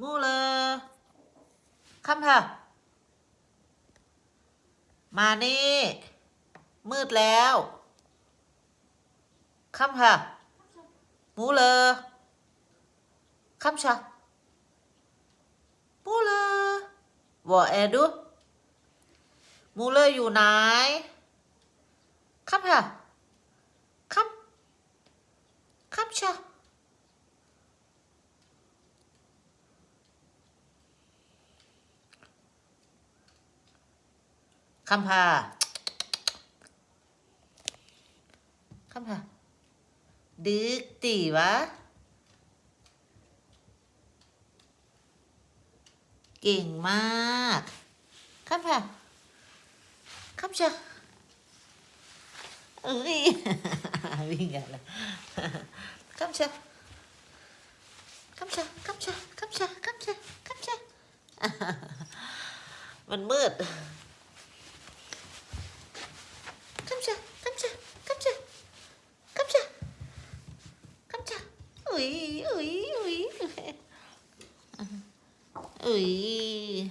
มูเลยคำค่ะมานี่ มืดแล้วคำค่ะมูเลยคำชะมูเลยว่าแอดูมูเลยอยู่ไหนคำค่ะคำคำชะ คำพาคำพาดึกตีวะ เก่งมากคำพาคำชาเอ้ยวิ่งกันละคำชาคำชาคำชาคำชาคำชาคำชามันมืด 哎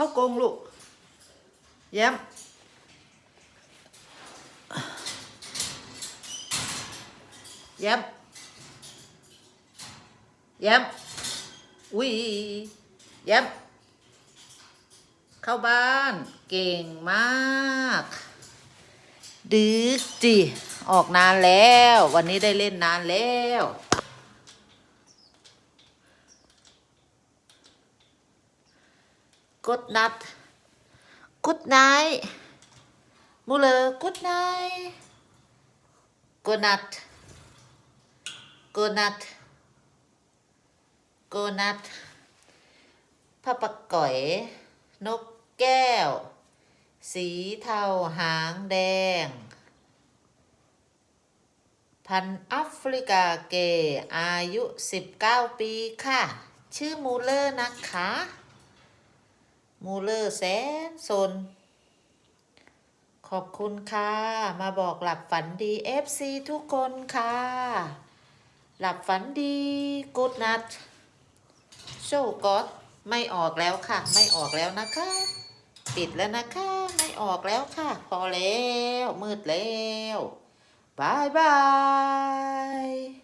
เข้ากงลูกแย้มแย้มแย้มอุ้ยแย้มเข้าบ้านเก่งมากดึกจิออกนานแล้ว วันนี้ได้เล่นนานแล้ว กดนัดกุดไนมูเลอกุดไนกนัดกนัดกนัดพระปักก่อย นกแก้ว สีเทาหางแดง พันแอฟริกาเกย์อายุ 19 ปีค่ะ ชื่อมูเลอร์นะคะ มูเลอร์แสนสน ขอบคุณค่ะ มาบอกหลับฝันดี FC ทุกคนค่ะ หลับฝันดีกูดนัทโชกอดไม่ออกแล้วค่ะ ไม่ออกแล้วนะคะ ปิดแล้วนะคะ ไม่ออกแล้วค่ะ พอแล้ว มืดแล้วบายบาย